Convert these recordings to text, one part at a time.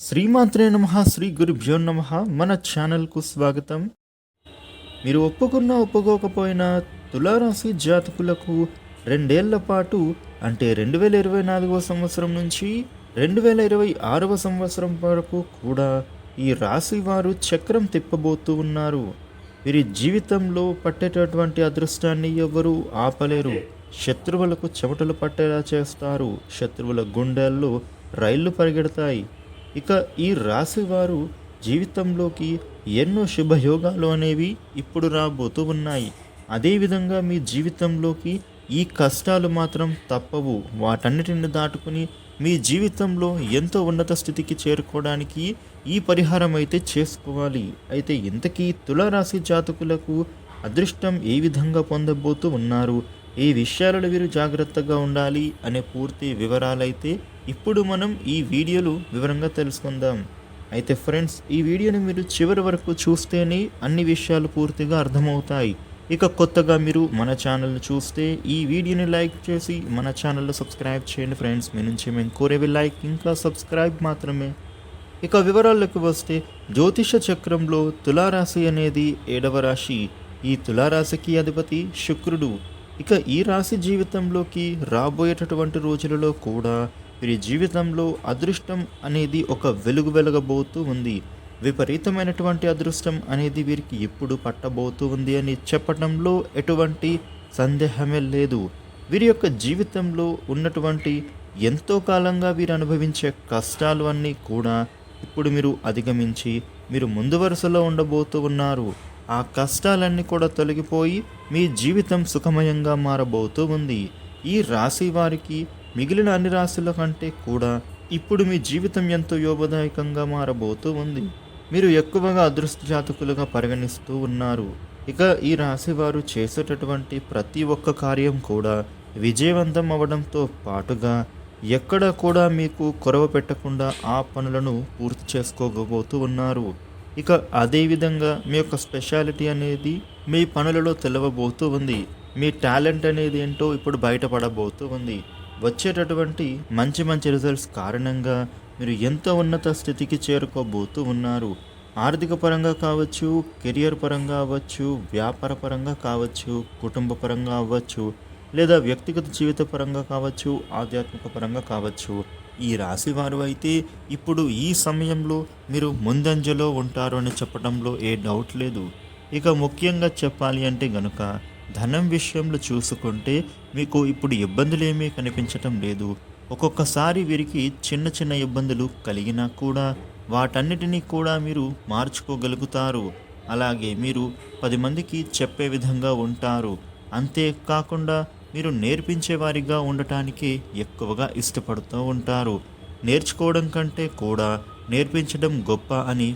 శ్రీమాత్రే నమ శ్రీ గురుభ్యో నమ. మన ఛానల్కు స్వాగతం. మీరు ఒప్పుకున్నా ఒప్పుకోకపోయినా తులారాశి జాతకులకు రెండేళ్ళ పాటు అంటే రెండు వేల ఇరవై నాలుగవ సంవత్సరం నుంచి రెండు వేల ఇరవై ఆరవ సంవత్సరం వరకు కూడా ఈ రాశి వారు చక్రం తిప్పబోతూ ఉన్నారు. వీరి జీవితంలో పట్టేటటువంటి అదృష్టాన్ని ఎవ్వరూ ఆపలేరు. శత్రువులకు చెమటలు పట్టేలా చేస్తారు. శత్రువుల గుండెల్లో రైళ్ళు పరిగెడతాయి. ఇక ఈ రాశివారు జీవితంలోకి ఎన్నో శుభయోగాలు అనేవి ఇప్పుడు రాబోతూ ఉన్నాయి. అదేవిధంగా మీ జీవితంలోకి ఈ కష్టాలు మాత్రం తప్పవు. వాటన్నిటిని దాటుకుని మీ జీవితంలో ఎంతో ఉన్నత స్థితికి చేరుకోవడానికి ఈ పరిహారం అయితే చేసుకోవాలి. అయితే ఇంతకీ తులారాశి జాతకులకు అదృష్టం ఏ విధంగా పొందబోతూ ఉన్నారు? ఈ విషయాలలో వీరు జాగ్రత్తగా ఉండాలి అనే పూర్తి వివరాలైతే ఇప్పుడు మనం ఈ వీడియోలు వివరంగా తెలుసుకుందాం. అయితే ఫ్రెండ్స్ ఈ వీడియోని మీరు చివరి వరకు చూస్తేనే అన్ని విషయాలు పూర్తిగా అర్థమవుతాయి. ఇక కొత్తగా మీరు మన ఛానల్ని చూస్తే ఈ వీడియోని లైక్ చేసి మన ఛానల్లో సబ్స్క్రైబ్ చేయండి ఫ్రెండ్స్. మీ నుంచి మేము కోరేవి లైక్ ఇంకా సబ్స్క్రైబ్ మాత్రమే. ఇక వివరాల్లోకి వస్తే జ్యోతిష చక్రంలో తులారాశి అనేది ఏడవ రాశి. ఈ తులారాశికి అధిపతి శుక్రుడు. ఇక ఈ రాశి జీవితంలోకి రాబోయేటటువంటి రోజులలో కూడా వీరి జీవితంలో అదృష్టం అనేది ఒక వెలుగు వెలగబోతూ ఉంది. విపరీతమైనటువంటి అదృష్టం అనేది వీరికి ఎప్పుడు పట్టబోతూ ఉంది అని చెప్పడంలో ఎటువంటి సందేహమే లేదు. వీరి యొక్క జీవితంలో ఉన్నటువంటి ఎంతో కాలంగా వీరు అనుభవించే కష్టాలు అన్నీ కూడా ఇప్పుడు మీరు అధిగమించి మీరు ముందు వరుసలో ఉండబోతూ ఉన్నారు. ఆ కష్టాలన్నీ కూడా తొలగిపోయి మీ జీవితం సుఖమయంగా మారబోతూ ఉంది. ఈ రాశి వారికి మిగిలిన అన్ని రాశుల కంటే కూడా ఇప్పుడు మీ జీవితం ఎంతో యోగదాయకంగా మారబోతూ ఉంది. మీరు ఎక్కువగా అదృష్ట జాతకులుగా పరిగణిస్తూ ఉన్నారు. ఇక ఈ రాశి వారు చేసేటటువంటి ప్రతి ఒక్క కార్యం కూడా విజయవంతం అవడంతో పాటుగా ఎక్కడ కూడా మీకు కొరవ పెట్టకుండా ఆ పనులను పూర్తి చేసుకోబోతూ ఉన్నారు. ఇక అదేవిధంగా మీ యొక్క స్పెషాలిటీ అనేది మీ పనులలో తెలవబోతూ ఉంది. మీ టాలెంట్ అనేది ఏంటో ఇప్పుడు బయటపడబోతూ ఉంది. వచ్చేటటువంటి మంచి మంచి రిజల్ట్స్ కారణంగా మీరు ఎంతో ఉన్నత స్థితికి చేరుకోబోతూ ఉన్నారు. ఆర్థిక పరంగా కావచ్చు కెరియర్ పరంగా అవ్వచ్చు వ్యాపార పరంగా కావచ్చు కుటుంబ పరంగా అవ్వచ్చు లేదా వ్యక్తిగత జీవిత పరంగా కావచ్చు ఆధ్యాత్మిక పరంగా కావచ్చు ఈ రాశి వారు అయితే ఇప్పుడు ఈ సమయంలో మీరు ముందంజలో ఉంటారు అని చెప్పడంలో ఏ డౌట్ లేదు. ఇక ముఖ్యంగా చెప్పాలి అంటే గనుక ధనం విషయంలో చూసుకుంటే మీకు ఇప్పుడు ఇబ్బందులు ఏమీ కనిపించటం లేదు. ఒక్కొక్కసారి వీరికి చిన్న చిన్న ఇబ్బందులు కలిగినా కూడా వాటన్నిటినీ కూడా మీరు మార్చుకోగలుగుతారు. అలాగే మీరు పది మందికి చెప్పే విధంగా ఉంటారు. అంతేకాకుండా మీరు నేర్పించేవారిగా ఉండటానికి ఎక్కువగా ఇష్టపడుతూ ఉంటారు. నేర్చుకోవడం కంటే కూడా నేర్పించడం గొప్ప అని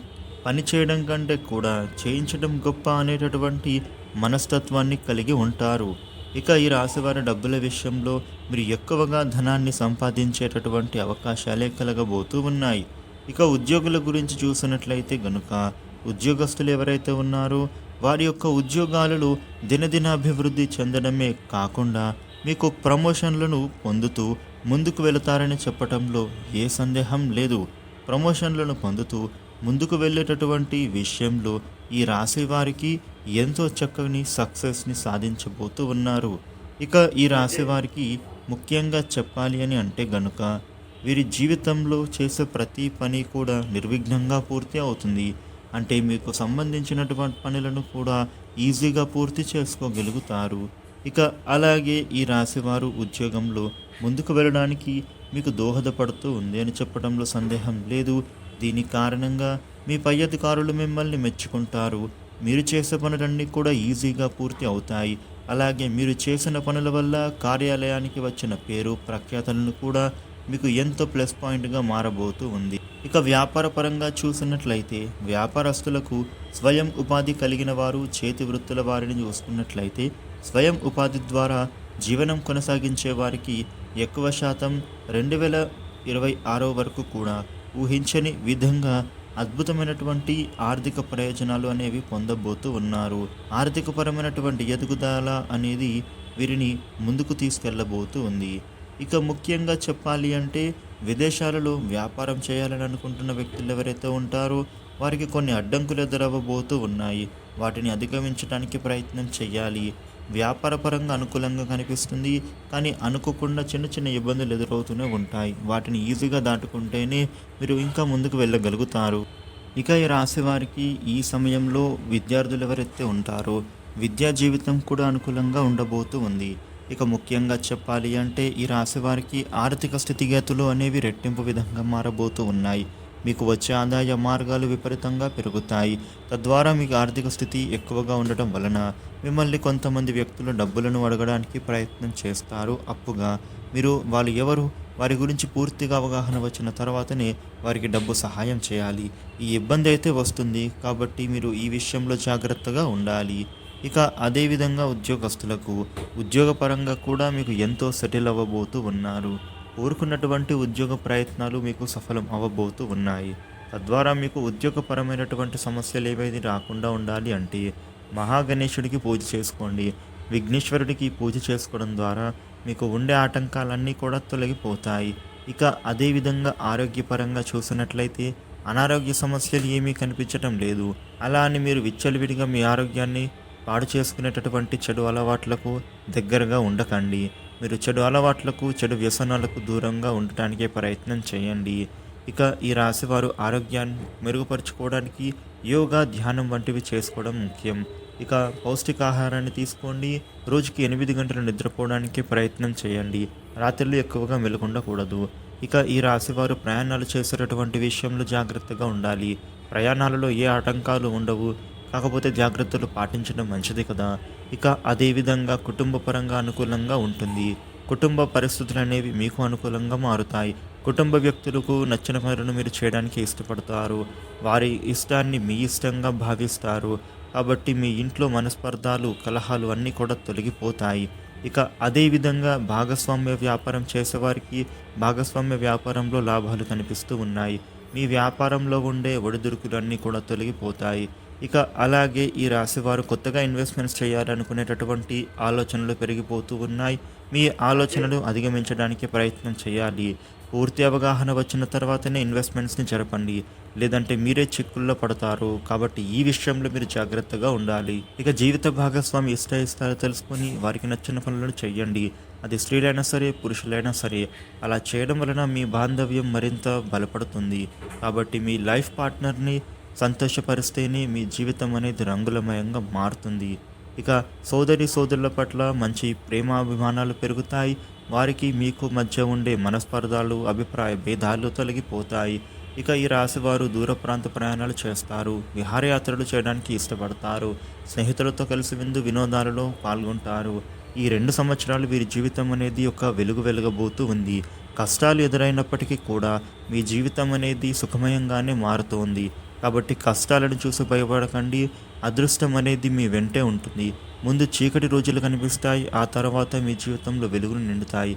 పని చేయడం కంటే కూడా చేయించడం గొప్ప అనేటటువంటి మనస్తత్వాన్ని కలిగి ఉంటారు. ఇక ఈ రాశివారి డబ్బుల విషయంలో మీరు ఎక్కువగా ధనాన్ని సంపాదించేటటువంటి అవకాశాలే కలగబోతూ ఉన్నాయి. ఇక ఉద్యోగుల గురించి చూసినట్లయితే గనుక ఉద్యోగస్తులు ఎవరైతే ఉన్నారో వారి యొక్క ఉద్యోగాలలో దినదిన అభివృద్ధి చెందడమే కాకుండా మీకు ప్రమోషన్లను పొందుతూ ముందుకు వెళతారని చెప్పటంలో ఏ సందేహం లేదు. ప్రమోషన్లను పొందుతూ ముందుకు వెళ్ళేటటువంటి విషయంలో ఈ రాశి వారికి ఎంతో చక్కని సక్సెస్ని సాధించబోతూ ఉన్నారు. ఇక ఈ రాశి వారికి ముఖ్యంగా చెప్పాలి అని అంటే గనుక వీరి జీవితంలో చేసే ప్రతి పని కూడా నిర్విఘ్నంగా పూర్తి అవుతుంది. అంటే మీకు సంబంధించినటువంటి పనులను కూడా ఈజీగా పూర్తి చేసుకోగలుగుతారు. ఇక అలాగే ఈ రాశివారు ఉద్యోగంలో ముందుకు వెళ్ళడానికి మీకు దోహదపడుతూ ఉంది అని చెప్పడంలో సందేహం లేదు. దీని కారణంగా మీ పై అధికారులు మిమ్మల్ని మెచ్చుకుంటారు. మీరు చేసే పనులన్నీ కూడా ఈజీగా పూర్తి అవుతాయి. అలాగే మీరు చేసిన పనుల వల్ల కార్యాలయానికి వచ్చిన పేరు ప్రఖ్యాతలను కూడా మీకు ఎంతో ప్లస్ పాయింట్గా మారబోతూ ఉంది. ఇక వ్యాపారపరంగా చూసినట్లయితే వ్యాపారస్తులకు స్వయం ఉపాధి కలిగిన వారు చేతి వృత్తుల వారిని చూసుకున్నట్లయితే స్వయం ఉపాధి ద్వారా జీవనం కొనసాగించే వారికి ఎక్కువ శాతం రెండు వేల ఇరవై ఆరో వరకు కూడా ఊహించని విధంగా అద్భుతమైనటువంటి ఆర్థిక ప్రయోజనాలు అనేవి పొందబోతూ ఉన్నారు. ఆర్థికపరమైనటువంటి ఎదుగుదల అనేది వీరిని ముందుకు తీసుకెళ్ళబోతూ ఉంది. ఇక ముఖ్యంగా చెప్పాలి అంటే విదేశాలలో వ్యాపారం చేయాలని అనుకుంటున్న వ్యక్తులు ఎవరైతే ఉంటారో వారికి కొన్ని అడ్డంకులు ఎదురవ్వబోతూ ఉన్నాయి. వాటిని అధిగమించడానికి ప్రయత్నం చేయాలి. వ్యాపారపరంగా అనుకూలంగా కనిపిస్తుంది. కానీ అనుకోకుండా చిన్న చిన్న ఇబ్బందులు ఎదురవుతూనే ఉంటాయి. వాటిని ఈజీగా దాటుకుంటేనే మీరు ఇంకా ముందుకు వెళ్ళగలుగుతారు. ఇక ఈ రాశి వారికి ఈ సమయంలో విద్యార్థులు ఎవరైతే ఉంటారో విద్యా జీవితం కూడా అనుకూలంగా ఉండబోతూ ఉంది. ఇక ముఖ్యంగా చెప్పాలి అంటే ఈ రాశి వారికి ఆర్థిక స్థితిగతులు అనేవి రెట్టింపు విధంగా మారబోతూ ఉన్నాయి. మీకు వచ్చే ఆదాయ మార్గాలు విపరీతంగా పెరుగుతాయి. తద్వారా మీకు ఆర్థిక స్థితి ఎక్కువగా ఉండటం వలన మిమ్మల్ని కొంతమంది వ్యక్తులు డబ్బులను అడగడానికి ప్రయత్నం చేస్తారు. అప్పుగా మీరు వాళ్ళు ఎవరు? వారి గురించి పూర్తిగా అవగాహన వచ్చిన తర్వాతనే వారికి డబ్బు సహాయం చేయాలి. ఈ ఇబ్బంది అయితే వస్తుంది కాబట్టి మీరు ఈ విషయంలో జాగ్రత్తగా ఉండాలి. ఇక అదేవిధంగా ఉద్యోగస్తులకు ఉద్యోగపరంగా కూడా మీకు ఎంతో సెటిల్ అవ్వబోతూ ఉన్నారు. కోరుకున్నటువంటి ఉద్యోగ ప్రయత్నాలు మీకు సఫలం అవ్వబోతూ ఉన్నాయి. తద్వారా మీకు ఉద్యోగపరమైనటువంటి సమస్యలు ఏవైతే రాకుండా ఉండాలి అంటే మహాగణేశుడికి పూజ చేసుకోండి. విఘ్నేశ్వరుడికి పూజ చేసుకోవడం ద్వారా మీకు ఉండే ఆటంకాలన్నీ కూడా తొలగిపోతాయి. ఇక అదేవిధంగా ఆరోగ్యపరంగా చూసినట్లయితే అనారోగ్య సమస్యలు ఏమీ కనిపించటం లేదు. అలా అని మీరు విచ్చలవిడిగా మీ ఆరోగ్యాన్ని పాడు చేసుకునేటటువంటి చెడు అలవాట్లకు దగ్గరగా ఉండకండి. మీరు చెడు అలవాట్లకు చెడు వ్యసనాలకు దూరంగా ఉండటానికే ప్రయత్నం చేయండి. ఇక ఈ రాశివారు ఆరోగ్యాన్ని మెరుగుపరుచుకోవడానికి యోగా ధ్యానం వంటివి చేసుకోవడం ముఖ్యం. ఇక పౌష్టికాహారాన్ని తీసుకోండి. రోజుకి ఎనిమిది గంటలు నిద్రపోవడానికి ప్రయత్నం చేయండి. రాత్రులు ఎక్కువగా మెలుగుండకూడదు. ఇక ఈ రాశివారు ప్రయాణాలు చేసేటటువంటి విషయంలో జాగ్రత్తగా ఉండాలి. ప్రయాణాలలో ఏ ఆటంకాలు ఉండవు. కాకపోతే జాగ్రత్తలు పాటించడం మంచిది కదా. ఇక అదేవిధంగా కుటుంబ పరంగా అనుకూలంగా ఉంటుంది. కుటుంబ పరిస్థితులు అనేవి మీకు అనుకూలంగా మారుతాయి. కుటుంబ వ్యక్తులకు నచ్చిన పనులను మీరు చేయడానికి ఇష్టపడతారు. వారి ఇష్టాన్ని మీ ఇష్టంగా భావిస్తారు. కాబట్టి మీ ఇంట్లో మనస్పర్ధాలు కలహాలు అన్నీ కూడా తొలగిపోతాయి. ఇక అదేవిధంగా భాగస్వామ్య వ్యాపారం చేసేవారికి భాగస్వామ్య వ్యాపారంలో లాభాలు కనిపిస్తూ ఉన్నాయి. మీ వ్యాపారంలో ఉండే ఒడిదుడుకులు అన్నీ కూడా తొలగిపోతాయి. ఇక అలాగే ఈ రాశివారు కొత్తగా ఇన్వెస్ట్మెంట్స్ చేయాలనుకునేటటువంటి ఆలోచనలు పెరిగిపోతూ ఉన్నాయి. మీ ఆలోచనలు అధిగమించడానికి ప్రయత్నం చేయాలి. పూర్తి అవగాహన వచ్చిన తర్వాతనే ఇన్వెస్ట్మెంట్స్ని జరపండి. లేదంటే మీరే చిక్కుల్లో పడతారు. కాబట్టి ఈ విషయంలో మీరు జాగ్రత్తగా ఉండాలి. ఇక జీవిత భాగస్వామి ఇష్ట ఇష్టాలు తెలుసుకొని వారికి నచ్చిన పనులను చేయండి అది స్త్రీలైనా సరే పురుషులైనా సరే అలా చేయడం వలన మీ బాంధవ్యం మరింత బలపడుతుంది. కాబట్టి మీ లైఫ్ పార్ట్నర్ని సంతోషపరిస్తేనే మీ జీవితం అనేది రంగులమయంగా మారుతుంది. ఇక సోదరి సోదరుల పట్ల మంచి ప్రేమాభిమానాలు పెరుగుతాయి. వారికి మీకు మధ్య ఉండే మనస్పర్ధాలు అభిప్రాయ భేదాలు తొలగిపోతాయి. ఇక ఈ రాశివారు దూర ప్రాంత ప్రయాణాలు చేస్తారు. విహారయాత్రలు చేయడానికి ఇష్టపడతారు. స్నేహితులతో కలిసి విందు వినోదాలలో పాల్గొంటారు. ఈ రెండు సంవత్సరాలు వీరి జీవితం అనేది ఒక వెలుగు వెలుగబోతూ ఉంది. కష్టాలు ఎదురైనప్పటికీ కూడా మీ జీవితం అనేది సుఖమయంగానే మారుతోంది. కాబట్టి కష్టాలను చూసి భయపడకండి అదృష్టం అనేది మీ వెంటే ఉంటుంది. ముందు చీకటి రోజులు కనిపిస్తాయి. ఆ తర్వాత మీ జీవితంలో వెలుగులు నిండుతాయి.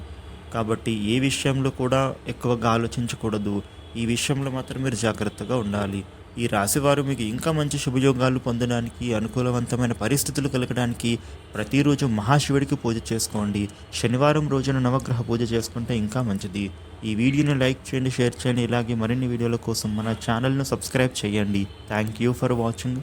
కాబట్టి ఏ విషయంలో కూడా ఎక్కువగా ఆలోచించకూడదు. ఈ విషయంలో మాత్రం మీరు జాగ్రత్తగా ఉండాలి. ఈ రాశివారు మీకు ఇంకా మంచి శుభయోగాలు పొందడానికి అనుకూలవంతమైన పరిస్థితులు కలగడానికి ప్రతిరోజు మహాశివుడికి పూజ చేసుకోండి. శనివారం రోజున నవగ్రహ పూజ చేసుకుంటే ఇంకా మంచిది. ఈ వీడియోని లైక్ చేయండి షేర్ చేయండి. ఇలాగే మరిన్ని వీడియోల కోసం మన ఛానల్ను సబ్స్క్రైబ్ చేయండి. Thank you for watching.